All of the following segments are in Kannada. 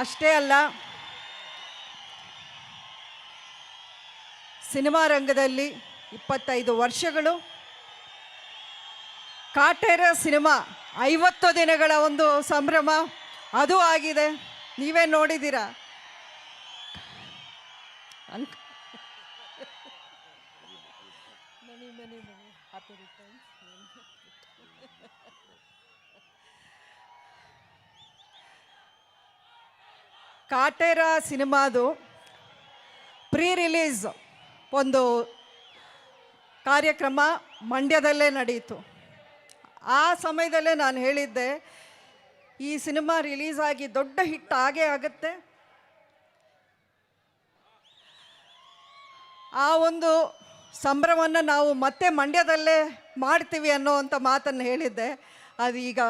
ಅಷ್ಟೇ ಅಲ್ಲ, ಸಿನಿಮಾ ರಂಗದಲ್ಲಿ ಇಪ್ಪತ್ತೈದು ವರ್ಷಗಳು. ಕಾಟೇರ ಸಿನಿಮಾ, ಐವತ್ತು ದಿನಗಳ ಒಂದು ಸಂಭ್ರಮ, ಅದು ಆಗಿದೆ. ನೀವೇ ನೋಡಿದ್ದೀರ? ಅನ್ ಕಾಟೇರ ಸಿನಿಮಾದು ಪ್ರೀ ರಿಲೀಸ್ ಒಂದು ಕಾರ್ಯಕ್ರಮ ಮಂಡ್ಯದಲ್ಲೇ ನಡೆಯಿತು. ಆ ಸಮಯದಲ್ಲೇ ನಾನು ಹೇಳಿದ್ದೆ, ಈ ಸಿನಿಮಾ ರಿಲೀಸ್ ಆಗಿ ದೊಡ್ಡ ಹಿಟ್ ಆಗೇ ಆಗುತ್ತೆ. ಆ ಒಂದು ಸಂಭ್ರಮವನ್ನು ನಾವು ಮತ್ತೆ ಮಂಡ್ಯದಲ್ಲೇ ಮಾಡ್ತೀವಿ ಅನ್ನೋವಂಥ ಮಾತನ್ನು ಹೇಳಿದ್ದೆ. ಅದು ಈಗ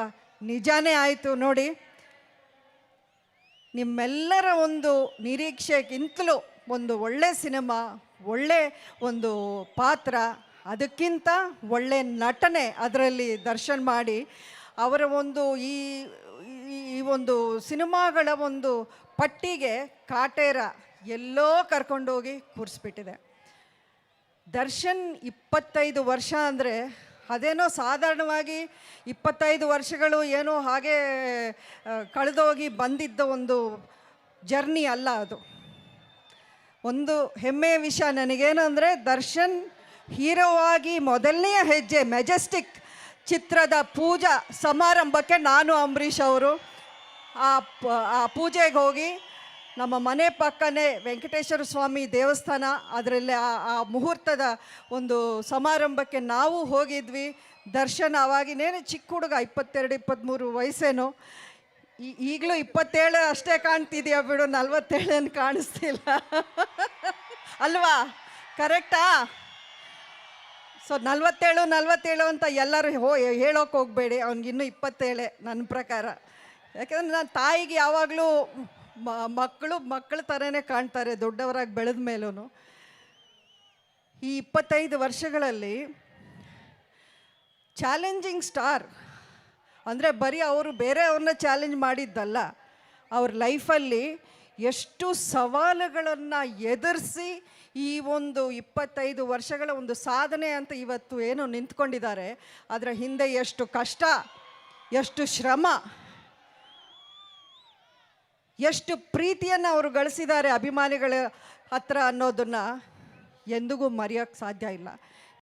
ನಿಜಾನೇ ಆಯಿತು ನೋಡಿ. ನಿಮ್ಮೆಲ್ಲರ ಒಂದು ನಿರೀಕ್ಷೆಗಿಂತಲೂ ಒಂದು ಒಳ್ಳೆ ಸಿನಿಮಾ, ಒಳ್ಳೆ ಒಂದು ಪಾತ್ರ, ಅದಕ್ಕಿಂತ ಒಳ್ಳೆ ನಟನೆ ಅದರಲ್ಲಿ ದರ್ಶನ್ ಮಾಡಿ ಅವರ ಒಂದು ಈ, ಈ- ಒಂದು ಸಿನಿಮಾಗಳ ಒಂದು ಪಟ್ಟಿಗೆ ಕಾಟೇರ ಎಲ್ಲೋ ಕರ್ಕೊಂಡೋಗಿ ಕೂರಿಸ್ಬಿಟ್ಟಿದೆ. ದರ್ಶನ್ ಇಪ್ಪತ್ತೈದು ವರ್ಷ ಅಂದರೆ ಅದೇನೋ ಸಾಧಾರಣವಾಗಿ ಇಪ್ಪತ್ತೈದು ವರ್ಷಗಳು ಏನೋ ಹಾಗೆ ಕಳೆದೋಗಿ ಬಂದಿದ್ದ ಒಂದು ಜರ್ನಿ ಅಲ್ಲ ಅದು. ಒಂದು ಹೆಮ್ಮೆಯ ವಿಷಯ ನನಗೇನಂದರೆ ದರ್ಶನ್ ಹೀರೋ ಆಗಿ ಮೊದಲನೆಯ ಹೆಜ್ಜೆ, ಮೆಜೆಸ್ಟಿಕ್ ಚಿತ್ರದ ಪೂಜಾ ಸಮಾರಂಭಕ್ಕೆ ನಾನು ಅಂಬರೀಷ್ ಅವರು ಆ ಪೂಜೆಗೆ ಹೋಗಿ ನಮ್ಮ ಮನೆ ಪಕ್ಕನೇ ವೆಂಕಟೇಶ್ವರ ಸ್ವಾಮಿ ದೇವಸ್ಥಾನ, ಅದರಲ್ಲಿ ಆ ಆ ಮುಹೂರ್ತದ ಒಂದು ಸಮಾರಂಭಕ್ಕೆ ನಾವು ಹೋಗಿದ್ವಿ. ದರ್ಶನ ಅವಾಗಿನೇನು ಚಿಕ್ಕ ಹುಡುಗ, ಇಪ್ಪತ್ತೆರಡು ಇಪ್ಪತ್ತ್ಮೂರು ವಯಸ್ಸೇನು. ಈ- ಈಗಲೂ ಇಪ್ಪತ್ತೇಳು ಅಷ್ಟೇ ಕಾಣ್ತಿದ್ಯಾ ಬಿಡು ನಲ್ವತ್ತೇಳೇನು ಕಾಣಿಸ್ತಿಲ್ಲ. ಅಲ್ವಾ? ಕರೆಕ್ಟಾ? ಸೊ, ನಲ್ವತ್ತೇಳು ನಲ್ವತ್ತೇಳು ಅಂತ ಎಲ್ಲರೂ ಹೋ, ಹೇಳೋಕೆ ಹೋಗಬೇಡಿ, ಅವ್ನಿಗಿನ್ನೂ ಇಪ್ಪತ್ತೇಳೆ ನನ್ನ ಪ್ರಕಾರ. ಯಾಕೆಂದ್ರೆ ನನ್ನ ತಾಯಿಗೆ ಯಾವಾಗಲೂ ಮಕ್ಕಳು, ಮಕ್ಕಳ ಥರನೇ ಕಾಣ್ತಾರೆ ದೊಡ್ಡವರಾಗಿ ಬೆಳೆದ ಮೇಲೂ ಈ ಇಪ್ಪತ್ತೈದು ವರ್ಷಗಳಲ್ಲಿ ಚಾಲೆಂಜಿಂಗ್ ಸ್ಟಾರ್ ಅಂದರೆ ಬರೀ ಅವರು ಬೇರೆಯವ್ರನ್ನ ಚಾಲೆಂಜ್ ಮಾಡಿದ್ದಲ್ಲ, ಅವ್ರ ಲೈಫಲ್ಲಿ ಎಷ್ಟು ಸವಾಲುಗಳನ್ನು ಎದುರಿಸಿ ಈ ಒಂದು ಇಪ್ಪತ್ತೈದು ವರ್ಷಗಳ ಒಂದು ಸಾಧನೆ ಅಂತ ಇವತ್ತು ಏನು ನಿಂತ್ಕೊಂಡಿದ್ದಾರೆ, ಅದರ ಹಿಂದೆ ಎಷ್ಟು ಕಷ್ಟ, ಎಷ್ಟು ಶ್ರಮ ಎಷ್ಟು ಪ್ರೀತಿಯನ್ನು ಅವರು ಗಳಿಸಿದ್ದಾರೆ ಅಭಿಮಾನಿಗಳ ಹತ್ರ ಅನ್ನೋದನ್ನು ಎಂದಿಗೂ ಮರೆಯೋಕ್ಕೆ ಸಾಧ್ಯ ಇಲ್ಲ.